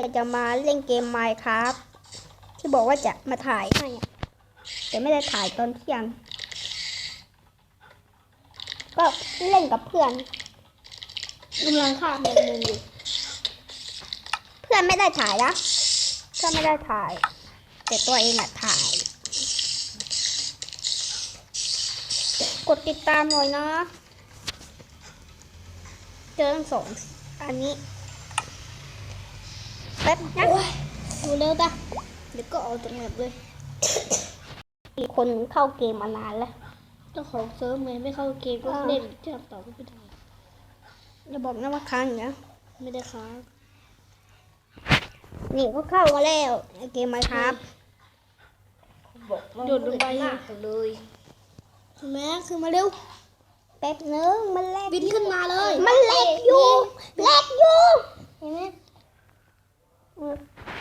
เราจะมาเล่นเกมไมค์ครับ ที่บอกว่าจะมาถ่ายให้แต่ไม่ได้ถ่ายตอนเที่ยง ก็เล่นกับเพื่อนกำลังฆ่าแมงมุมอยู่เพื่อนไม่ได้ถ่ายนะเพื่อนไม่ได้ถ่าย แต่ตัวเองอะถ่าย กดติดตามหน่อยนะเจอทั้งสองอันนี้ ป๊บนะดูเร็วตาเดี๋ยวก็ออกจากแมปเลยมีคนเข้าเกมมานานแล้วเจ้าของเซิร์ฟแมนไม่เข้าเกมก็อ้าวเล่นเชื่อมต่อก็ไม่ได้อย่าบอกนะว่าค้างอย่างเงี้ยไม่ได้ค้างนี่ก็เข้ามาแล้วในเกมไหมครับโดดลงไปเลยแม็กคือมาเร็วแป๊บนึงมันแลกบินขึ้นมาเลย มันแลกอยู่แลกอยู่เห็นไหม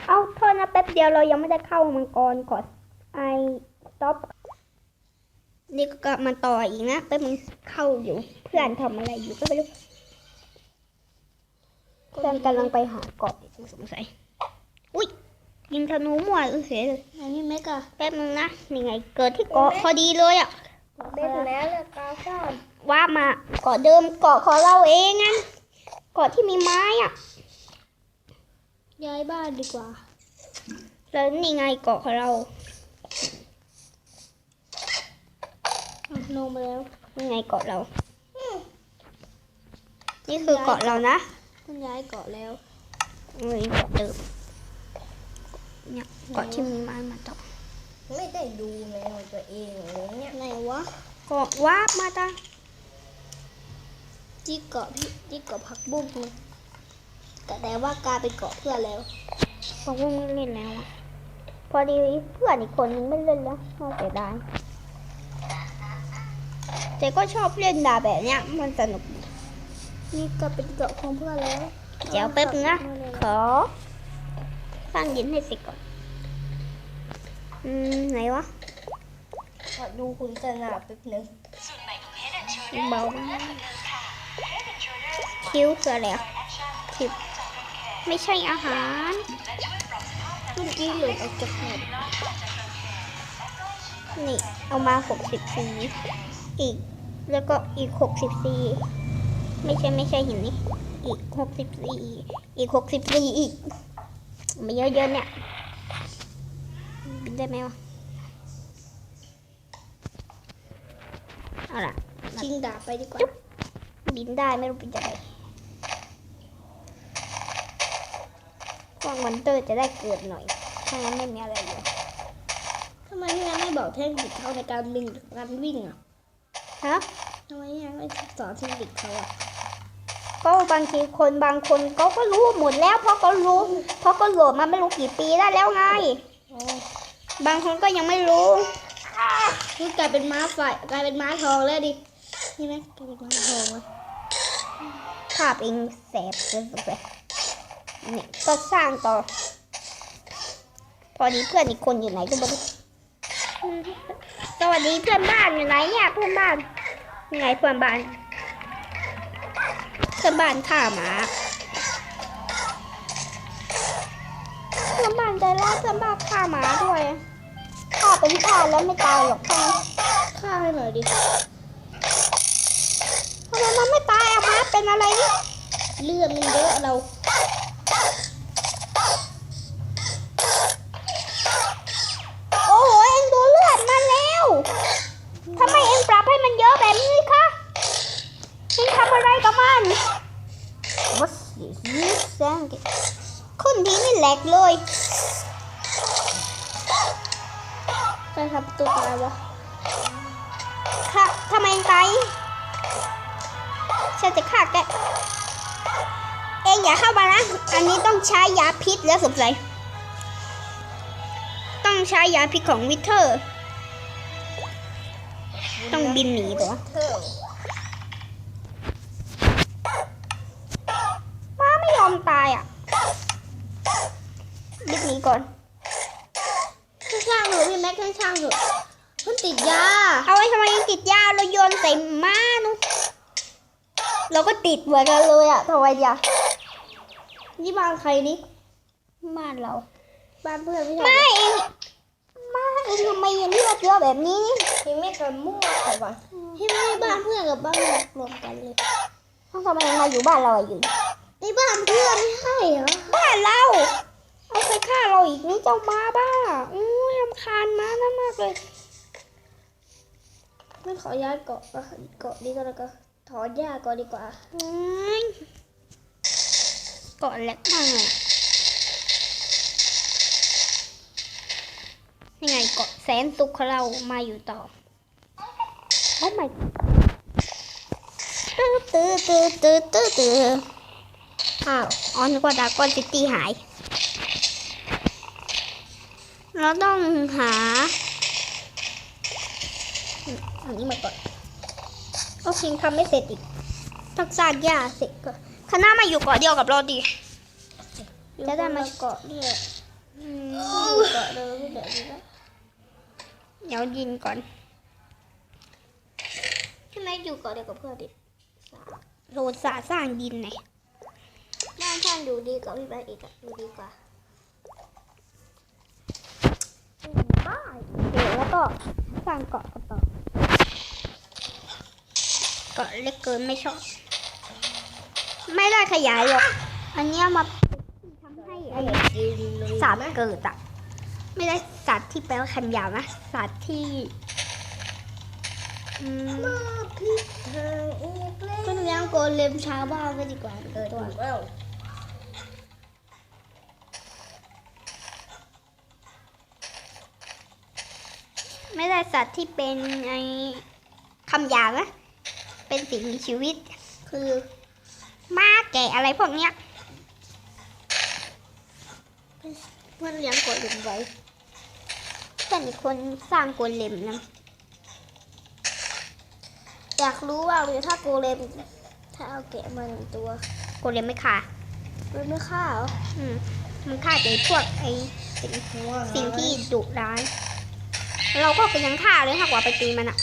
เอาโทษนะแป๊บเดียวเรายังไม่ได้เข้ามังกรก่อนไอต็อปนี่ก็กลับมาต่ออีกนะแป๊บนึงเข้าอยู่ เพื่อนทำอะไรอยู่ก็ไม่รู้เพื่อนกำลังไปหาเกาะสงสัยอุ้ยยิงธนูมั่วเออเสียเลยอันนี้แม็กอะแป๊บนึงนะนี่ไง เกิดที่เกาะพอดีเลยอะเล่นแล้วเลือกกาซ่าว่ามาเกาะเดิมเกาะของเราเองงั้นเกาะที่มีไม้อะ ย้ายบ้านดีกว่า แล้วนี่ไงเกาะของเราอะลงมาแล้วนี่ไงเกาะเรา นี่คือเกาะเรานะต้องย้ายเกาะแล้วเอ้ยเกาะเดิมเนี่ยเกาะที่มีไม้มาต่อไม่ได้ดูแมวตัวเองเลยเนี่ยไหนวะเกาะวาบมาตาที่เกาะพี่ที่เกาะผักบุ้งเลย แต่แต่ว่ากลายเป็นเกาะเพื่อนแล้วบอกว่าไม่เล่นแล้วอะพอดีเพื่อนอีกคนนึงไม่เล่นแล้วน่าเสียดายแต่ก็ชอบเล่นดาบแบบเนี้ย มันสนุก นี่ก็เป็นเกาะของเพื่อนแล้ว เดี๋ยวแป๊บนึงนะขอสร้างยินให้เสร็จก่อน อืม ไหนวะขอดูคุณสนาแป๊บนึงเบามากคิ้วคืออะไรอะคิ้ว ไม่ใช่อาหารเมื่อกี้หลุดออกจากแมปนี่เอามาหกสิบสี่อีก แล้วก็อีกหกสิบสี่ไม่ใช่ไม่ใช่หินนี่อีกหกสิบสี่อีกหกสิบสี่อีกไม่เยอะๆเนี่ยบินได้ไหมวะเอาล่ะชิงดาบไปดีกว่า บินได้ไม่รู้บินจะไป พวกมอนเตอร์จะได้เกิดหน่อยถ้างั้นไม่มีอะไรเลยทำไมพี่แม่ไม่บอกเทคนิคเขาในการบินการวิ่งอะฮะทำไมพี่แม่ไม่สอนเทคนิคเขาอะก็บางทีคนบางคนเขาก็รู้หมดแล้ว เพราะเขารู้ เพราะเขาโหลดมาไม่รู้กี่ปีได้แล้วไงอ๋อบางคนก็ยังไม่รู้คือกลายเป็นม้าไฟกลายเป็นม้าทองแล้วดินี่ไหมกลายเป็นม้าทองแล้วภาพเองแสบเกินไป นี่ก็สร้างต่อ พอดีเพื่อนอีกคนอยู่ไหนก็ไม่รู้อืมสวัสดีเพื่อนบ้านอยู่ไหนเนี่ยเพื่อนบ้านยังไงเพื่อนบ้าน เพื่อนบ้านฆ่าหมาเพื่อนบ้านใจร้ายเพื่อนบ้านฆ่าหมาด้วยฆ่าเป็นฆ่าแล้วไม่ตายหรอกฆ่าฆ่าให้หน่อยดิทำไมมันไม่ตายอะมาเป็นอะไรเนี่ยเลือดมันเยอะเรา โอ้โหเอ็งดูเลือดมันแล้วทำไมเอ็งปรับให้มันเยอะแบบนี้คะเอ็งทำอะไรกับมัน What is this thing ขึ้นที่นี่แหลกเลยใครทำตัวตายวะค่ะทำไมเอ็งตายฉันจะฆ่าแก อ็งอย่าเข้ามานะ อันนี้ต้องใช้ยาพิษแล้วสงสัย ต้องใช้ยาพิษของวิเทอร์ ต้องบินหนีตัวเธอม้าไม่ยอมตายอะบินหนีก่อนข้างๆเถอะพี่แม็กข้างๆเถอะมันติดยา เอาไว้ทำไมยังติดยาเราโยนใส่ม้านุเราก็ติดเหมือนกันเลยอะทำไมเดียว นี่บ้านใครนี่บ้านเราบ้านเพื่อนไม่ใช่ไม่เองมาเองทำไมยังเลือกเยอะแบบนี้ที่ไม่กระมั่วแต่ว่าที่ไม่ใช่บ้านเพื่อนกับบ้านเรารวมกันเลยทำไมยังมาอยู่บ้านเราอะอยู่นี่บ้านเพื่อนไม่ใช่เหรอบ้านเราเอาไปฆ่าเราอีกนี่เจ้ามาบ้าอู้ยรำคาญมานั่นมากเลยไม่ขอย้ายเกาะก็เกาะนี้ก็แล้วก็ถอนหญ้าก่อนดีกว่าอืม เกาะเล็กมากเลยยังไงเกาะแสนสุขของเรามาอยู่ต่อโอ้ my ตื้อตื้อตื้อตื้อตื้อตื้ออ้าวออนกว่าดากอนซิตี้หาย เราต้องหาอันนี้มาก่อนก็พิงทำไม่เสร็จอีกต้องสร้างหญ้าเสร็จก่อน คณะมาอยู่เกาะเดียวกับเราดิจะได้มาเกาะนี่แหละอืมเกาะเดิมเดี๋ยวนี้นะเดี๋ยวยินก่อนพี่แม็กอยู่เกาะเดียวกับเพื่อนดิโรดสาสร้างดินหน่อยบ้านท่านดูดีกว่าพี่แม็กอีกอะดูดีกว่าบ้าเดี๋ยวแล้วก็สร้างเกาะกันต่อเกาะเล็กเกินไม่ชอบ ไม่ได้ขยายหรอก อันเนี้ยมาทำให้ไอ้กินเลยสัตว์เกิดอะไม่ได้สัตว์ที่แปลว่าคำหยาบนะสัตว์ที่ก็เลี้ยงโกเลมชาวบ้านไปดีกว่าเออตัวถูกแล้วไม่ได้สัตว์ที่เป็นไอ้คำหยาบนะ เป็นสิ่งมีชีวิต คือ ม้าแกะอะไรพวกเนี้ยเพื่อนเลี้ยงโกเลมไว้เพื่อนอีกคนสร้างโกเลมนะอยากรู้ว่าเลยถ้าโกเลมถ้าเอาแกะมาหนึ่งตัวโกเลมไม่ฆ่ามันไม่ฆ่าเหรออืมมันฆ่าแต่พวกไอ้สิ่งหัวสิ่งที่ดุร้าย เราก็ยังฆ่าเลยหากว่าไปตีมันอะ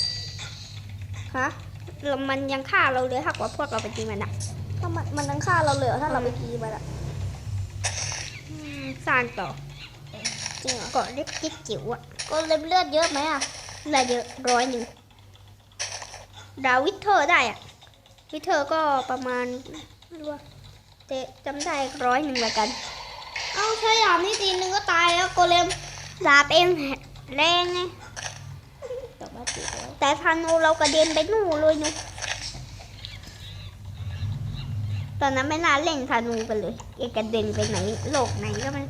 ฮะเรามันยังฆ่าเราเลยหากว่าพวกเราไปตีมันอะ ถ้ามันมันทั้งฆ่าเราเลยเหรอถ้าเราไปกีมันอะอืมสร้างต่อจริงเหรอเกาะเล็กจิ๊กจิ๋วอะโกเลมเลือดเยอะไหมอะได้เยอะร้อยหนึ่งดาววิเทอร์ได้อะวิเทอร์ก็ประมาณไม่รู้ว่าแต่จำได้ร้อยหนึ่งเหมือนกัน เอาใช่หรอนี่ตีนึงก็ตายแล้วโกเลมดาบเองแรงไงกลับมาตีแล้วแต่ธนูเรากระเด็นไปนู่นเลยนุ ตอนนั้นไม่น่าเล่นธนูกันเลยเอกกระเด็นไปไหนโลกไหนก็มัน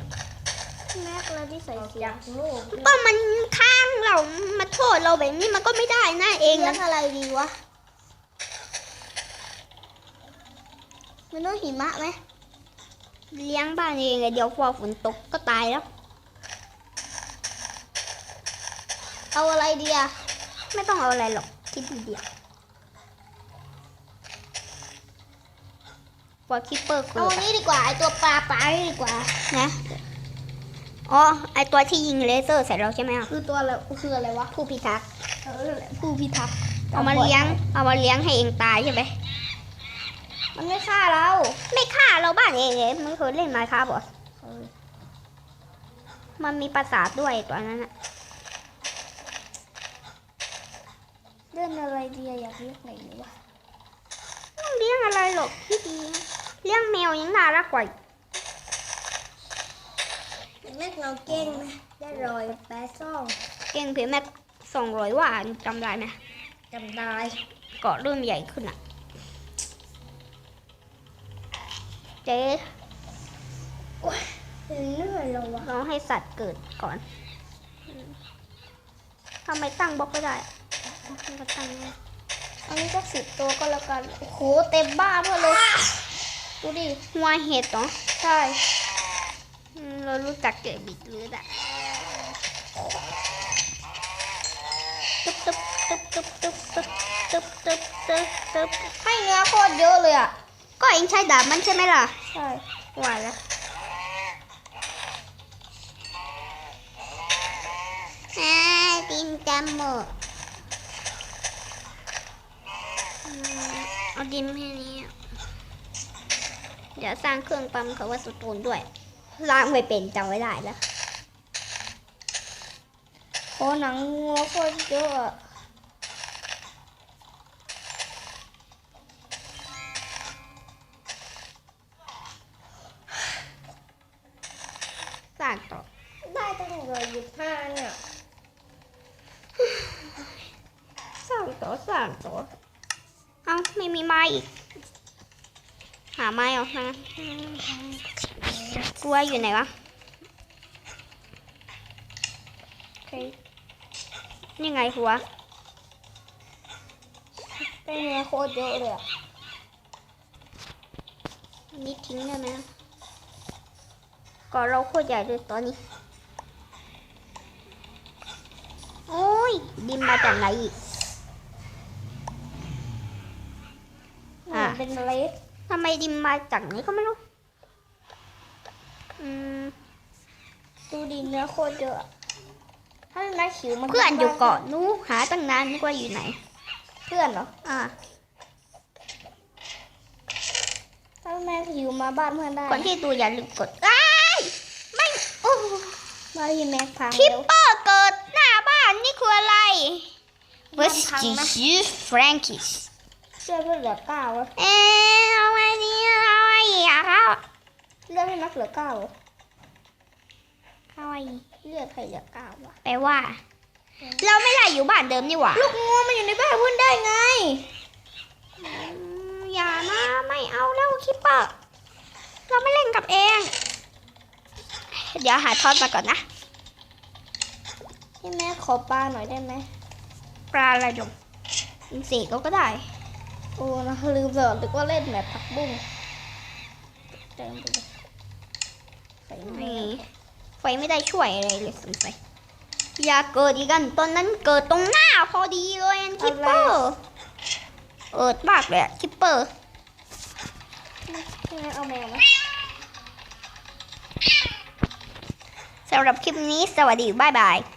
แม็กเราที่ใส่ออกเสียจากโลกก็มันข้างเรามาโทษเราแบบนี้มันก็ไม่ได้นะเองเลี้ยนะงอะไรดีวะมันต้องหิมะไหมเลี้ยงบ้านเองเลยเดี๋ยวพอฝนตกก็ตายแล้ว เอาอะไรดีอะไม่ต้องเอาอะไรหรอกคิดดีๆ พอคิปเปอร์เกิเอาดอันอะนี้ดีกว่าไอตัวปลาปลานี่ดีกว่า นะ อ๋อ ไอตัวที่ยิงเลเซอร์ใส่เราใช่ไหมอะ คือตัวอะไรคืออะไรวะผู้พิทักษ์เออนั่นแหละผู้พิทักษ์เอามาเลี้ยง เอามาเลี้ยงให้เองตายใช่ไหม มันไม่ฆ่าเราไม่ฆ่าเราบ้านเองเลยมึงเคยเล่นมาครับบอเออมันมีประสาทด้วยตัวนั้นอะเล่นอะไรดีอะอยากเรียกไหนดีวะไม่ต้องเลี้ยงอะไรหรอกที่ดี เลี้ยงแมวยังน่ารักกว่าแม่เราเก่งไหมได้รอยแปดซ่องเก่งเพียงแม่สองร้อยว่าจำได้ไหมจำได้เกาะเริ่มใหญ่ขึ้นอะเจ๊เหนื่อยแล้ววะเราให้สัตว์เกิดก่อนทำไมตั้งบล็อกไม่ได้อะก็ตั้งไม่ได้อันนี้ก็สิบตัวก็แล้วกัน โอ้โห เต็มบ้านเพื่อนเลย ดูดิหัวเห็ดเหรอใช่เรารู้จักเจอบิดหรืออะตึ๊บตึ๊บตึ๊บตึ๊บตึ๊บตึ๊บตึ๊บตึ๊บตึ๊บตึ๊บให้เนื้อโคตรเยอะเลยอะ ก็เองใช้ดาบมันใช่ไหมล่ะ ใช่ว่าแล้วอ่าดินจำหมดเอาดินแค่นี้ เดี๋ยวสร้างเครื่องปั๊มเขาว่าสตูนด้วยเล้างไม่เป็นจำไม่ได้แล้วโอ้หนังงัวโคตรเยอะอะสร้างต่อได้ตั้งร้อยยี่สิบห้าเนี่ยสร้างต่อสร้างต่อเอ้าไม่มีไม้อีก หาไม้ออกมาตัวอยู่ไหนวะโอเคนี่ไงหัวได้เนื้อโคตรเยอะเลยอะอันนี้ทิ้งได้ไหมนะก่อนเราโคตรใหญ่เลยตอนนี้ โอ้ย ดินมาจากไหนอีกเหมือนเป็นเล็ก ทำไมดินมาจากไหนก็ไม่รู้ อืมดูดิเนื้อโคตรเยอะอะถ้าเป็นไม้ขิวมันเพื่อนอยู่เกาะนู้หาตั้งนานนึกว่าอยู่ไหน เพื่อนเหรอ อ่าถ้าเป็นไม้ขิวมาบ้านเพื่อนได้ก่อนที่ดูอย่าลืมกดอ้ายไม่โอ้มาที่แม็กพังคิปเร็วเปอร์เกิดหน้าบ้านนี่คืออะไรบ้าน เสื้อเพื่อนเหลือเก้าอะเอ๊ะเอาไงดีเอาไงดีอะครับเลือดให้นักเหลือเก้าอะเอาไงดีเลือดใครเหลือเก้าวะแปลว่า เราไม่ได้อยู่บ้านเดิมนี่หว่าลูกงูมันอยู่ในบ้านเพื่อนได้ไงอืมอย่านะไม่เอาแล้วคิปเปอร์เราไม่เล่นกับเอง เดี๋ยวหาทอดมาก่อนนะให้แม่ขอปลาหน่อยได้ไหมปลาอะไรดงอินทรีก็ก็ได้ โอ้นะลืมเลยนึกว่าเล่นแบบผักบุ้งเต็มไปเลยใส่แม่นี่ไฟไม่ได้ช่วยอะไรเลยสงสัยอย่าเกิดอีกกันตอนนั้นเกิดตรงหน้าพอดีเลยอันคิปเปอร์เอิดมากเลยอะคิปเปอร์ให้แม่เอาแมวไหมสำหรับคลิปนี้สวัสดี บ๊ายบาย